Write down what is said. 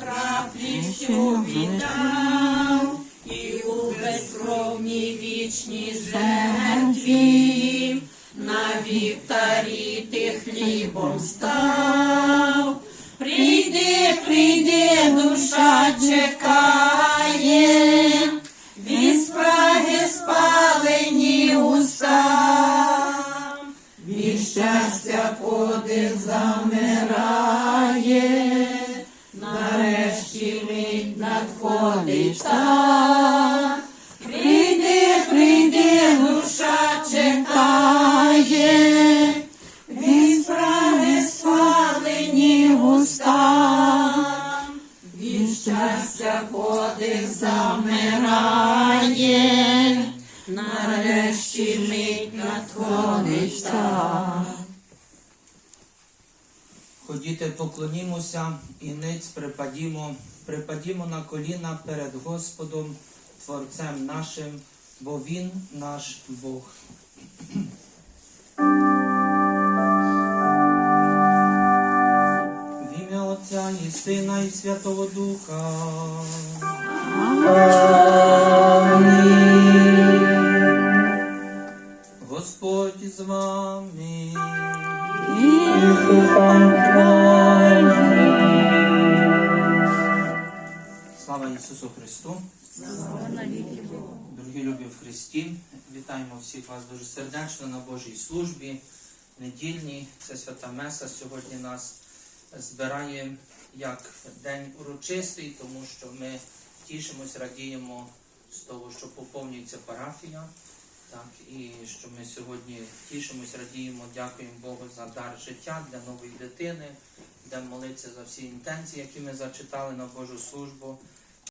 краплі, що віддав, і у безкровній вічній жертві, на вівтарі ти хлібом став. Прийди, прийди, душа чекає, від спраги спалені уста, від щастя подих замирає, мить надходить та. Прийди, прийди, душа чекає, від спраги спалені уста, від щастя подих замирає, нарешті мить надходить та. Ходіте, поклонімося і ниць припадімо, припадімо на коліна перед Господом, Творцем нашим, бо Він наш Бог. В ім'я Отця і Сина і Святого Духа. Господь з вами. Слава Ісусу Христу! Дорогі любі в Христі, вітаємо всіх вас дуже сердечно на Божій службі. Недільній, це свята Меса сьогодні нас збирає як день урочистий, тому що ми тішимось, радіємо з того, що поповнюється парафія. Так, і що ми сьогодні тішимось, радіємо, дякуємо Богу за дар життя для нової дитини, будемо молитися за всі інтенції, які ми зачитали на Божу службу.